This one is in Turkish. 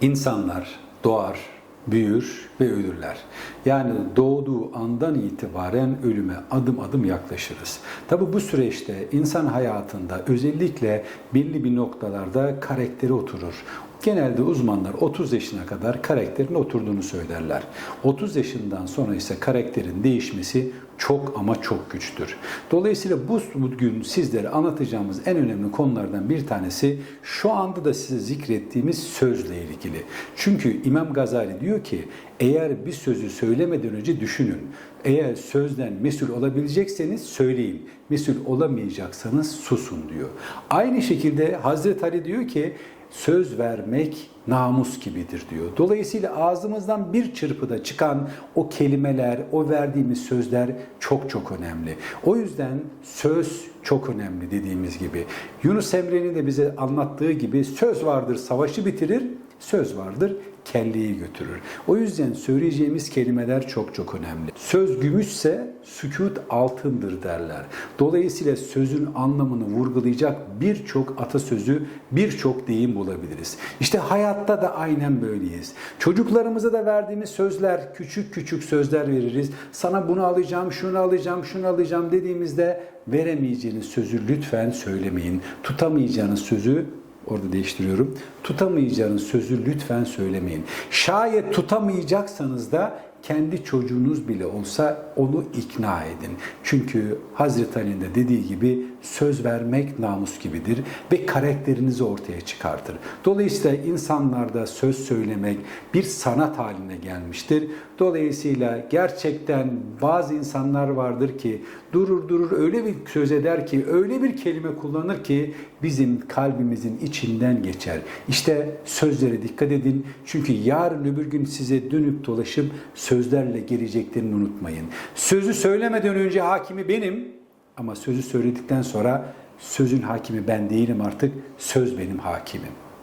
İnsanlar doğar, büyür ve ölürler. Yani doğduğu andan itibaren ölüme adım adım yaklaşırız. Tabi bu süreçte insan hayatında özellikle belli bir noktalarda karakteri oturur. Genelde uzmanlar 30 yaşına kadar karakterin oturduğunu söylerler. 30 yaşından sonra ise karakterin değişmesi çok ama çok güçtür. Dolayısıyla bu bugün sizlere anlatacağımız en önemli konulardan bir tanesi şu anda da size zikrettiğimiz sözle ilgili. Çünkü İmam Gazali diyor ki eğer bir sözü söylemeden önce düşünün. Eğer sözden mesul olabilecekseniz söyleyin. Mesul olamayacaksanız susun diyor. Aynı şekilde Hazreti Ali diyor ki söz vermek namus gibidir diyor. Dolayısıyla ağzımızdan bir çırpıda çıkan o kelimeler, o verdiğimiz sözler çok çok önemli. O yüzden söz çok önemli dediğimiz gibi. Yunus Emre'nin de bize anlattığı gibi söz vardır savaşı bitirir, söz vardır kelleyi götürür. O yüzden söyleyeceğimiz kelimeler çok çok önemli. Söz gümüşse sükut altındır derler. Dolayısıyla sözün anlamını vurgulayacak birçok atasözü, birçok deyim bulabiliriz. İşte hayatta da aynen böyleyiz. Çocuklarımıza da verdiğimiz sözler, küçük küçük sözler veririz. Sana bunu alacağım, şunu alacağım, şunu alacağım dediğimizde veremeyeceğiniz sözü lütfen söylemeyin. Tutamayacağınız sözü Orada değiştiriyorum. Tutamayacağınız sözü lütfen söylemeyin. Şayet tutamayacaksanız da kendi çocuğunuz bile olsa onu ikna edin. Çünkü Hazreti Ali'nin de dediği gibi söz vermek namus gibidir ve karakterinizi ortaya çıkartır. Dolayısıyla insanlarda söz söylemek bir sanat haline gelmiştir. Dolayısıyla gerçekten bazı insanlar vardır ki durur durur öyle bir söz eder ki öyle bir kelime kullanır ki bizim kalbimizin içinden geçer. İşte sözlere dikkat edin. Çünkü yarın öbür gün size dönüp dolaşıp sözlerle geleceklerini unutmayın. Sözü söylemeden önce hakimi benim ama sözü söyledikten sonra sözün hakimi ben değilim artık söz benim hakimim.